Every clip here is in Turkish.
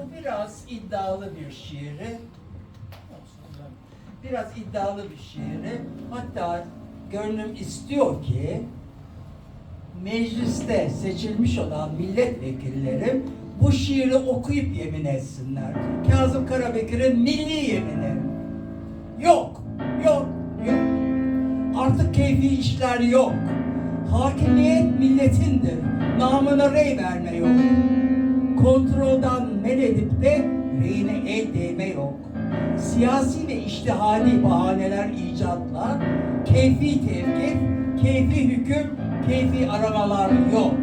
Biraz iddialı bir şiiri. Biraz iddialı bir şiiri. Hatta gönlüm istiyor ki mecliste seçilmiş olan milletvekillerim bu şiiri okuyup yemin etsinler. Kazım Karabekir'in milli yemini. Yok, yok, yok. Artık keyfi işler yok. Hakimiyet milletindir. Namına rey verme yok. Kontroldan men edip de reyine el değme yok. Siyasi ve iştihadi bahaneler icatla keyfi tevkif, keyfi hüküm, keyfi aramalar yok.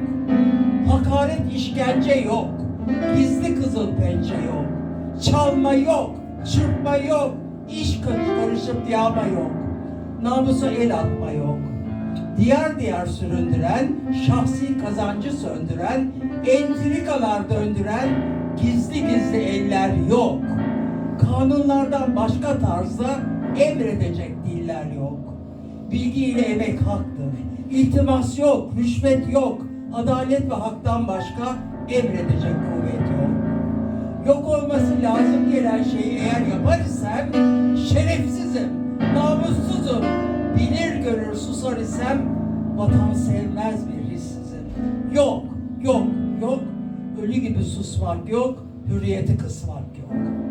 Hakaret işkence yok. Gizli kızıl pençe yok. Çalma yok. Çırpma yok. iş karış- karışıp yağma yok. Namusa el atma yok. Diyar diyar süründüren, şahsi kazancı söndüren, entrikalar döndüren gizli gizli eller yok. Kanunlardan başka tarzda emredecek diller yok. Bilgi ile emek haktır. İltimas yok, rüşvet yok. Adalet ve haktan başka emredecek kuvvet yok. Yok olması lazım gelen şeyi eğer yapar isem şerefsizim, namussuzum. Vatan sevmez bir hissizim. Yok, yok, yok. Ölü gibi susmak yok, hürriyeti kısmak yok.